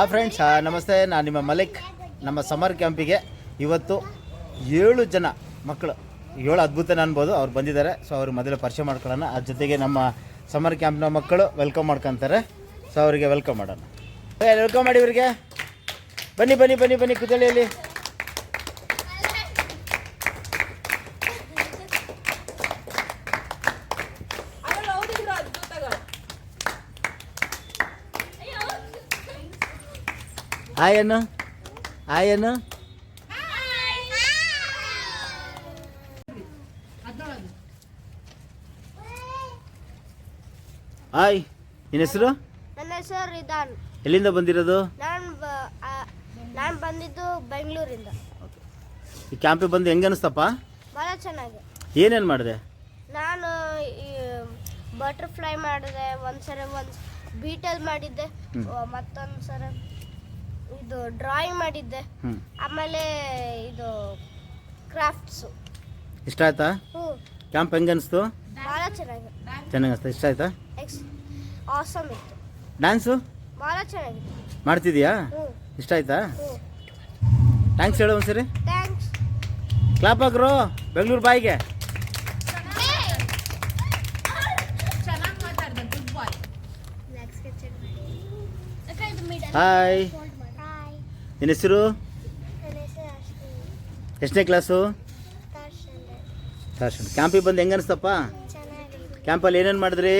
ಆ ಫ್ರೆಂಡ್ಸ್ ನಮಸ್ತೆ ನಾನು ನಿಮ್ಮ ಮಲಿಕ್. ನಮ್ಮ ಸಮರ್ ಕ್ಯಾಂಪಿಗೆ ಇವತ್ತು ಏಳು ಜನ ಮಕ್ಕಳು ಏಳು ಅದ್ಭುತನ ಅನ್ಬೋದು. ಅವ್ರು ಬಂದಿದ್ದಾರೆ ಸೊ ಅವ್ರಿಗೆ ಮೊದಲು ಪರಿಚಯ ಮಾಡ್ಕೊಳ್ಳೋಣ. ಅದ್ರ ಜೊತೆಗೆ ನಮ್ಮ ಸಮರ್ ಕ್ಯಾಂಪ್ನ ಮಕ್ಕಳು ವೆಲ್ಕಮ್ ಮಾಡ್ಕೊತಾರೆ. ಸೊ ಅವರಿಗೆ ವೆಲ್ಕಮ್ ಮಾಡೋಣ. ವೆಲ್ಕಮ್ ಮಾಡಿ ಇವರಿಗೆ. ಬನ್ನಿ ಬನ್ನಿ ಬನ್ನಿ ಬನ್ನಿ ಕುತಳಿಯಲ್ಲಿ ಆಯನು ಆಯನು ಹಾಯ್ ನಿನ್ನ ಹೆಸರು ನನ್ನ ಹೆಸರು ರಿದಾನ್. ಎಲ್ಲಿಂದ ಬಂದಿರೋದು? ನಾನು ನಾನು ಬಂದಿದ್ದು ಬೆಂಗಳೂರಿಂದ. ಈ ಕ್ಯಾಂಪಿಗೆ ಬಂದು ಹೆಂಗೆ ಅನಿಸ್ತಪ್ಪ? ಭಾಳ ಚೆನ್ನಾಗಿ. ಏನೇನು ಮಾಡಿದೆ? ನಾನು ಈ ಬಟರ್ಫ್ಲೈ ಮಾಡಿದೆ ಒಂದ್ಸರಿ ಒಂದು ಬೀಟಲ್ ಮಾಡಿದ್ದೆ. ಮತ್ತೊಂದು ಸಲ ಇದು ಡ್ರಾಯಿಂಗ್ ಮಾಡಿದ್ದೆ. ಹ್ಞೂ ಆಮೇಲೆ ಇದು ಕ್ರಾಫ್ಟ್ಸು ಇಷ್ಟ ಆಯ್ತಾ? ಹ್ಞೂ. ಕ್ಯಾಂಪ್ ಹೆಂಗೆ ಅನಿಸ್ತು? ಭಾಳ ಚೆನ್ನಾಗಿ ಚೆನ್ನಾಗಿ ಅನಿಸ್ತಾ ಇಷ್ಟ ಆಯ್ತಾ? ಎಕ್ಸ್ ಆಸಮ್ ಇತ್ತು. ಡ್ಯಾನ್ಸು ಭಾಳ ಚೆನ್ನಾಗಿತ್ತು ಮಾಡ್ತಿದ್ಯಾ? ಹ್ಞೂ. ಇಷ್ಟ ಆಯ್ತಾ? ಹ್ಞೂ. ಥ್ಯಾಂಕ್ಸ್ ಹೇಳು ಒಂದ್ಸರಿ. ಥ್ಯಾಂಕ್ಸ್ ಕ್ಲಾಪ್ ಹಾಕ್ರು ಬೆಂಗಳೂರು ಬಾಯಿಗೆ. ಹಾಯ್ ನಿನ್ನ ಹೆಸರು? ಎಷ್ಟನೇ ಕ್ಲಾಸು? ಥರ್ಡ್ ಕ್ಯಾಂಪಿಗೆ ಬಂದು ಹೆಂಗೆ ಅನಿಸ್ತಪ್ಪ? ಕ್ಯಾಂಪಲ್ಲಿ ಏನೇನು ಮಾಡಿದ್ರಿ?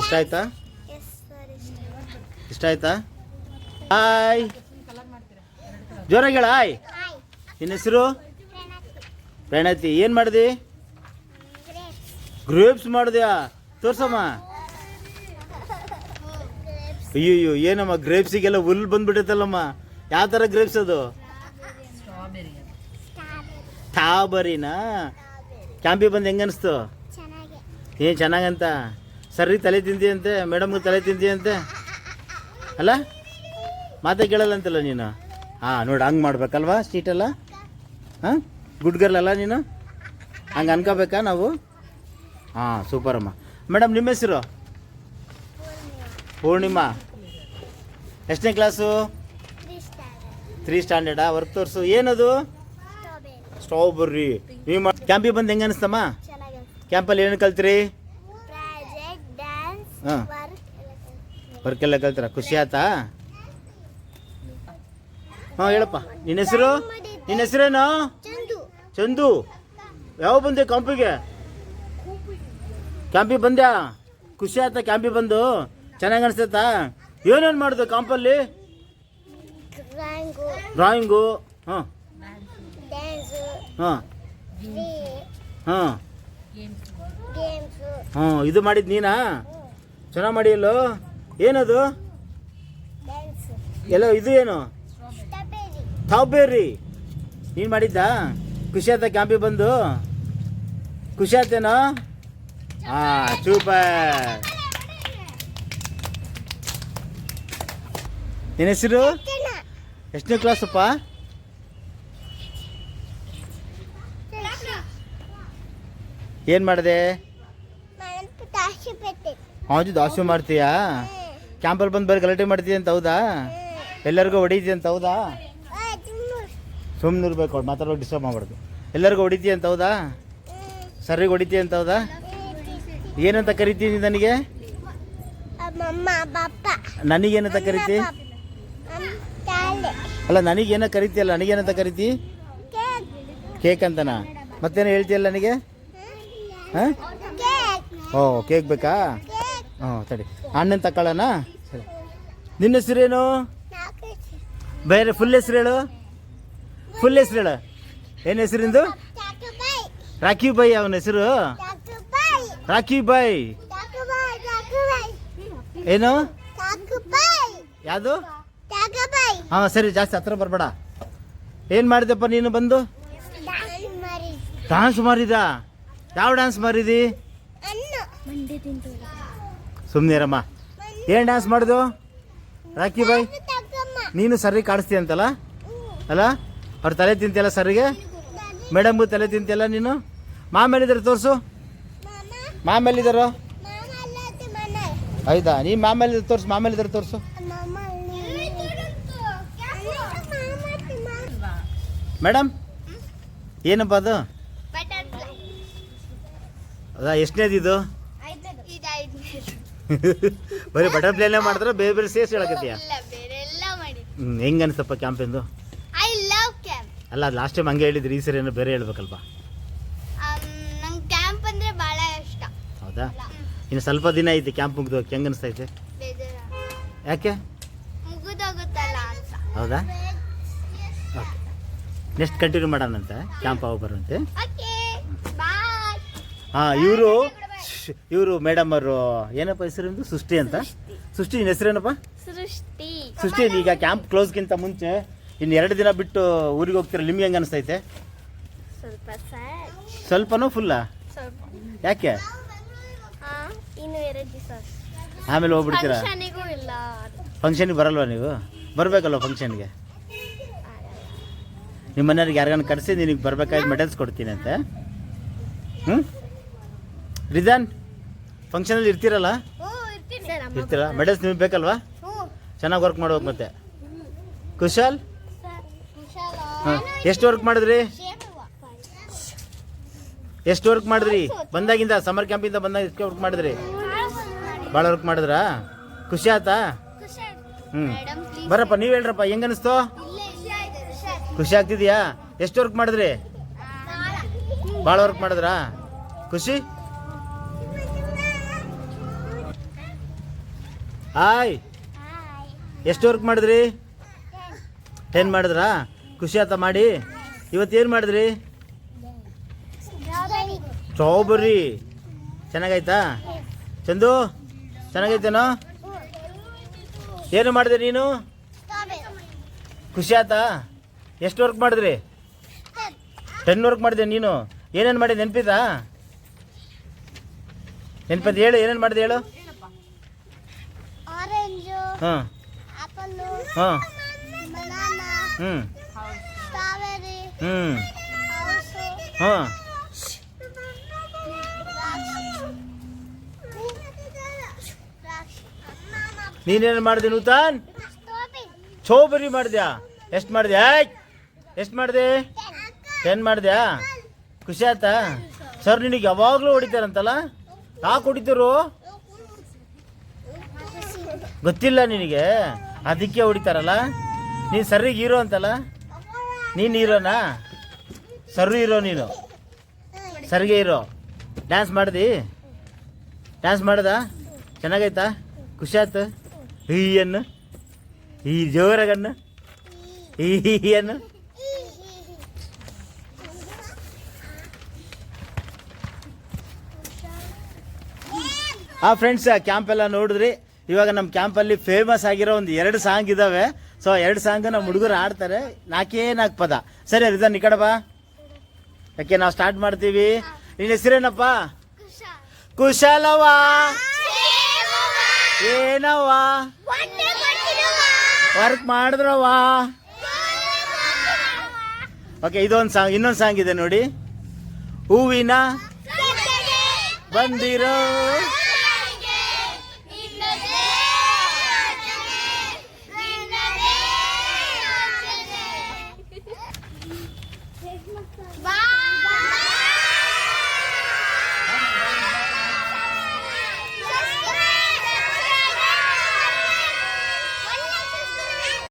ಇಷ್ಟ ಆಯ್ತಾ? ಇಷ್ಟ ಆಯ್ತಾ. ಹಾಯ್ ಜೋರಾಗಿ ಹೇಳ ಹಾಯ್ ಹಾಯ್ ನಿನ್ನ ಹೆಸರು? ಪ್ರಣತಿ. ಏನು ಮಾಡಿದಿ? ಗ್ರೇಪ್ಸ್ ಮಾಡಿದ್ಯಾ? ತೋರ್ಸಮ್ಮ. ಅಯ್ಯೋ ಏನಮ್ಮ ಗ್ರೇಪ್ಸಿಗೆಲ್ಲ ಹುಲ್ ಬಂದ್ಬಿಟ್ಟೈತಲ್ಲಮ್ಮ. ಯಾವ ಥರ ಗ್ರೇಪ್ಸ್ ಅದು? ಸ್ಟ್ರಾಬೆರಿನಾ ಕ್ಯಾಂಪಿ ಬಂದು ಹೆಂಗೆ ಅನಿಸ್ತು? ಏನು ಚೆನ್ನಾಗಂತ? ಸರಿ ತಲೆ ತಿಂತೀಯಂತೆ ಮೇಡಮ್ಗೆ ತಲೆ ತಿಂತೀಯಂತೆ ಅಲ್ಲ ಮಾತೆ ಕೇಳಲ್ಲ ಅಂತಲ್ಲ ನೀನು? ಹಾಂ ನೋಡಿ ಹಂಗೆ ಮಾಡ್ಬೇಕಲ್ವಾ ಸೀಟೆಲ್ಲ ಹಾಂ? ಗುಡ್ ಗರ್ಲ್ ಅಲ್ಲ ನೀನು? ಹಂಗೆ ಅನ್ಕೋಬೇಕಾ ನಾವು? ಹಾಂ ಸೂಪರಮ್ಮ ಮೇಡಮ್ ನಿಮ್ಮ ಹೆಸರು? ಪೂರ್ಣಿಮಾ. ಎಷ್ಟನೇ ಕ್ಲಾಸು ತ್ರೀ ಸ್ಟ್ಯಾಂಡರ್ಡಾ ವರ್ಕ್ ತೋರಿಸು. ಏನದು? ಸ್ಟ್ರಾಬೆರ್ರಿ ನೀವು ಮಾ ಕ್ಯಾಂಪಿಗೆ ಬಂದು ಹೆಂಗೆ ಅನಿಸ್ತಮ್ಮ? ಕ್ಯಾಂಪಲ್ಲಿ ಏನು ಕಲ್ತ್ರಿ? ಹಾಂ. ವರ್ಕ್ ವರ್ಕ್ ಎಲ್ಲ ಕಲ್ತಾರ? ಖುಷಿ ಆತಾ ಹಾಂ ಹೇಳಪ್ಪ. ನಿನ್ನ ಹೆಸರು? ನಿನ್ನ ಹೆಸರೇನು? ಚಂದು. ಯಾವ ಬಂದೆ ಕ್ಯಾಂಪಿಗೆ ಕ್ಯಾಂಪಿಗೆ ಬಂದ್ಯಾ? ಖುಷಿ ಆಯ್ತಾ ಕ್ಯಾಂಪಿ ಬಂದು? ಚೆನ್ನಾಗಿ ಅನಿಸ್ತೈತಾ? ಏನೇನು ಮಾಡಿದೆ ಕ್ಯಾಂಪಲ್ಲಿ ಡ್ರಾಯಿಂಗು. ಹಾಂ. ಹಾಂ. ಹಾಂ. ಇದು ಮಾಡಿದ್ದು ನೀನಾ? ಚೆನ್ನಾಗಿ ಮಾಡಿಯಲ್ಲೋ ಏನದು? ಎಲ್ಲ ಇದು ಏನು? ಸ್ಟ್ರಾಬೆರಿ. ನೀನು ಮಾಡಿದ್ದಾ? ಖುಷಿ ಆಯ್ತಾ ಕ್ಯಾಂಪಿ ಬಂದು? ಖುಷಿ ಆಯ್ತೇನೋ? ಹಾಂ, ಸೂಪರ್. ನಿನ್ನ ಹೆಸರು? ಎಷ್ಟನೇ ಕ್ಲಾಸಪ್ಪ ಏನು ಮಾಡಿದೆ? ಹೌದು ದಾಸು ಮಾಡ್ತೀಯಾ? ಕ್ಯಾಂಪಲ್ಲಿ ಬಂದು ಬರೀ ಗಲಾಟೆ ಮಾಡ್ತೀಯ ಅಂತ ಹೌದಾ? ಎಲ್ಲರಿಗೂ ಹೊಡಿತೀಯ ಅಂತ ಹೌದಾ? ಸುಮ್ಮನೆ ಇರ್ಬೇಕು ಅವ್ರು ಮಾತಾಡೋ ಡಿಸ್ಟರ್ಬ್ ಮಾಡಬಾರ್ದು. ಎಲ್ಲರಿಗೂ ಹೊಡಿತೀಯ ಅಂತ ಹೌದಾ? ಸರಿಗೆ ಹೊಡಿತೀಯ ಅಂತ ಹೌದಾ? ಏನಂತ ಕರಿತೀನಿ ನನಗೆ? ನನಗೇನಂತ ಕರಿತಿ? ಅಲ್ಲ ನನಗೇನ ಕರಿತೀಯಲ್ಲ ನನಗೇನಂತ ಕರಿತಿ? ಕೇಕ್. ಅಂತನಾ? ಮತ್ತೇನು ಹೇಳ್ತೀಯಲ್ಲ ನನಗೆ? ಹಾಂ? ಓ ಕೇಕ್ ಬೇಕಾ? ಹ್ಞೂ ಸರಿ. ಅಣ್ಣನ ತಕೊಳ್ಳೋಣ ಸರಿ. ನಿನ್ನ ಹೆಸರೇನು? ಬೇರೆ ಫುಲ್ ಹೆಸರು ಹೇಳು. ಫುಲ್ ಹೆಸರು ಹೇಳು. ಏನು ಹೆಸರಿಂದು ರಾಖಿ ಬಾಯಿ ಅವನ ಹೆಸರು? ರಾಖಿ ಬಾಯ್ ಏನು? ಯಾವುದು? ಹಾ, ಸರಿ, ಜಾಸ್ತಿ ಹತ್ರ ಬರಬೇಡ. ಏನು ಮಾಡಿದೆಪ್ಪ ನೀನು ಬಂದು? ಡ್ಯಾನ್ಸ್ ಮಾರಿದ ಯಾವ ಡ್ಯಾನ್ಸ್ ಮಾರಿದಿ ಸುಮ್ಮನೆ ರಮ್ಮ ಏನು ಡ್ಯಾನ್ಸ್ ಮಾಡಿದು? ರಾಖಿ ಬಾಯ್ ನೀನು ಸರಿ ಕಾಡಿಸ್ತೀಯ ಅಂತಲ್ಲ? ಅಲ್ಲ? ಅವ್ರ ತಲೆ ತಿಂತಿಯಲ್ಲ ಸರಿಗೆ? ಮೇಡಮ್ಗೂ ತಲೆ ತಿಂತಿಯಲ್ಲ ನೀನು? ಮಾಮೇಲಿದ್ರೆ ತೋರಿಸು. ಮಾಮೆಲ್ಲಿದ್ದಾರೋ ಹೌದಾ ನೀ ಮಾಮೇಲೆ ತೋರಿಸು ಮಾಮೇಲಿದಾರ ತೋರಿಸು. ಮೇಡಮ್ ಏನಪ್ಪ ಅದು? ಅದ ಎಷ್ಟನೇದು ಇದು? ಬರೀ ಪ್ಲೇನ್ ಮಾಡಿದ್ರೆ ಬೇರೆ ಬೇರೆ ಸೇರ್ಸಿ ಹೇಳಕತ್ತೀಯ? ಹೆಂಗೆ ಅನಿಸ್ತಪ್ಪ ಕ್ಯಾಂಪಿಂದು ಅಲ್ಲ ಅದು ಲಾಸ್ಟ್ ಟೈಮ್ ಹಂಗೆ ಹೇಳಿದ್ರಿ ಈ ಸರಿ ಏನೋ ಬೇರೆ ಹೇಳ್ಬೇಕಲ್ವ? ಹೌದಾ? ಇನ್ನು ಸ್ವಲ್ಪ ದಿನ ಐತಿ ಕ್ಯಾಂಪ್ ಮುಗಿದೋಗಿ ಹೆಂಗ ಅನಿಸ್ತೈತೆ ಯಾಕೆ? ಹೌದಾ? ಓಕೆ ನೆಕ್ಸ್ಟ್ ಕಂಟಿನ್ಯೂ ಮಾಡೋಣಂತೆ ಕ್ಯಾಂಪ್ ಅವ ಬರುವಂತೆ. ಹಾಂ ಇವರು ಇವರು ಮೇಡಮ್ ಅವರು ಏನಪ್ಪ ಹೆಸರಿಂದು ಸೃಷ್ಟಿ ಅಂತ? ಸೃಷ್ಟಿ. ನಿನ್ನ ಹೆಸರೇನಪ್ಪ? ಸೃಷ್ಟಿ. ಸೃಷ್ಟಿ ಈಗ ಕ್ಯಾಂಪ್ ಕ್ಲೋಸ್ಗಿಂತ ಮುಂಚೆ ಇನ್ನು ಎರಡು ದಿನ ಬಿಟ್ಟು ಊರಿಗೆ ಹೋಗ್ತೀರ? ನಿಮ್ಗೆ ಹೆಂಗೆ ಅನಿಸ್ತೈತೆ ಸ್ವಲ್ಪ ಸ್ವಲ್ಪನೂ ಫುಲ್ಲಾ ಯಾಕೆ? ಇನ್ನು ಎರಡು ದಿವಸ ಆಮೇಲೆ ಹೋಗ್ಬಿಡ್ತೀರಾ? ಫಂಕ್ಷನಿಗೂ ಇಲ್ಲ. ಫಂಕ್ಷನ್ಗೆ ಬರಲ್ವಾ ನೀವು? ಬರಬೇಕಲ್ವ ಫಂಕ್ಷನ್ಗೆ ನಿಮ್ಮ ಮನೆಯವ್ರಿಗೆ ಯಾರಿಗಾನ ಕರೆಸಿ ನಿನಗೆ ಬರ್ಬೇಕಾದ್ರೆ ಮೆಡಲ್ಸ್ ಕೊಡ್ತೀನಿ ಅಂತ. ಹ್ಞೂ ಫಂಕ್ಷನ್ ಫಂಕ್ಷನಲ್ಲಿ ಇರ್ತೀರಲ್ಲ ಇರ್ತೀರ? ಮೆಡಲ್ಸ್ ನಿಮಗೆ ಬೇಕಲ್ವಾ? ಚೆನ್ನಾಗಿ ವರ್ಕ್ ಮಾಡ್ಬೇಕು ಮತ್ತೆ. ಕುಶಾಲ್? ಸರ್ ಕುಶಾಲ? ಹಾಂ ಎಷ್ಟು ವರ್ಕ್ ಮಾಡಿದ್ರಿ? ಎಷ್ಟು ವರ್ಕ್ ಮಾಡಿದ್ರಿ? ಬಂದಾಗಿಂದ ಸಮರ್ ಕ್ಯಾಂಪಿಂದ ಬಂದಾಗ ಎಷ್ಟು ವರ್ಕ್ ಮಾಡಿದ್ರಿ? ಭಾಳ ವರ್ಕ್ ಮಾಡಿದ್ರಾ? ಖುಷಿ ಆಯ್ತಾ? ಹ್ಞೂ ಬರಪ್ಪ ನೀವು ಹೇಳ್ರಪ್ಪ ಹೆಂಗ ಅನಿಸ್ತು ಖುಷಿ ಆಗ್ತಿದ್ಯಾ? ಎಷ್ಟು ವರ್ಕ್ ಮಾಡಿದ್ರಿ? ಭಾಳ ವರ್ಕ್ ಮಾಡಿದ್ರಾ? ಖುಷಿ? ಹಾಯ್. ಎಷ್ಟು ವರ್ಕ್ ಮಾಡಿದ್ರಿ? ಟೆನ್ ಮಾಡಿದ್ರಾ? ಖುಷಿ ಆತ ಮಾಡಿ? ಇವತ್ತೇನು ಮಾಡಿದ್ರಿ? ಸ್ಟ್ರಾಬೆರಿ ಚೆನ್ನಾಗಾಯ್ತಾ? ಚಂದು? ಚೆನ್ನಾಗೈತೇನೋ ಏನು ಮಾಡಿದೆ ನೀನು? ಖುಷಿ ಆಯ್ತಾ ಎಷ್ಟು ವರ್ಕ್ ಮಾಡಿದ್ರಿ? ಟೆನ್ ವರ್ಕ್ ಮಾಡಿದೆ ನೀನು. ಏನೇನು ಮಾಡಿದೆ ನೆನಪಿದಾ? ನೆನಪದ ಹೇಳು ಏನೇನು ಮಾಡಿದೆ ಹೇಳು? ಹಾಂ. ಹಾಂ. ಹ್ಞೂ ಹ್ಞೂ ಹಾಂ. ನೀನೇನು ಮಾಡಿದೆ ನೂತನ್? ಚೌಬರಿ ಮಾಡಿದ್ಯಾ? ಎಷ್ಟು ಮಾಡಿದ್ಯಾ? ಎಷ್ಟು ಮಾಡಿದೆ? ಟೆನ್ ಮಾಡಿದ್ಯಾ? ಖುಷಿ ಆಯ್ತಾ? ಸರ್, ನಿನಗೆ ಯಾವಾಗಲೂ ಹೊಡಿತಾರಂತಲ್ಲ? ಯಾಕೆ ಹೊಡಿತಾರು? ಗೊತ್ತಿಲ್ಲ ನಿನಗೆ. ಅದಕ್ಕೆ ಹೊಡಿತಾರಲ್ಲ? ನೀನು ಸರ್ರಿಗೆ ಹೀರೋ ಅಂತಲ್ಲ? ನೀನು ಹೀರೋನಾ? ಸರ್ ಹೀರೋ ನೀನು. ಸರ್ಗೆ ಹೀರೋ. ಡ್ಯಾನ್ಸ್ ಮಾಡ್ದಿ? ಡ್ಯಾನ್ಸ್ ಮಾಡ್ದ? ಚೆನ್ನಾಗೈತಾ? ಖುಷಿ ಆಯ್ತು? ಈ ಅನ್ನು ಈ ಜೋರಾಗನ್ನು? ಈ ಅನ್ನು ಆ ಫ್ರೆಂಡ್ಸ್ ಕ್ಯಾಂಪ್ ಎಲ್ಲ ನೋಡಿದ್ರಿ? ಇವಾಗ ನಮ್ಮ ಕ್ಯಾಂಪಲ್ಲಿ ಫೇಮಸ್ ಆಗಿರೋ ಒಂದು ಎರಡು ಸಾಂಗ್ ಇದಾವೆ. ಸೊ ಎರಡು ಸಾಂಗ್ ನಮ್ಮ ಹುಡುಗರು ಆಡ್ತಾರೆ ನಾಲ್ಕೇ ನಾಲ್ಕು ಪದ. ಸರಿ ಅದ ಈ ಕಡೆ ಬಾ. ಯಾಕೆ ನಾವು ಸ್ಟಾರ್ಟ್ ಮಾಡ್ತೀವಿ? ನಿನ್ನ ಹೆಸರೇನಪ್ಪ? ಕುಶಲವಾ ಏನವ್ವಾ? ವರ್ಕ್ ಮಾಡಿದ್ರವ್ವಾ? ಓಕೆ ಇದೊಂದು ಸಾಂಗ್ ಇನ್ನೊಂದು ಸಾಂಗ್ ಇದೆ ನೋಡಿ. ಹೂವಿನ ಬಂದಿರೋ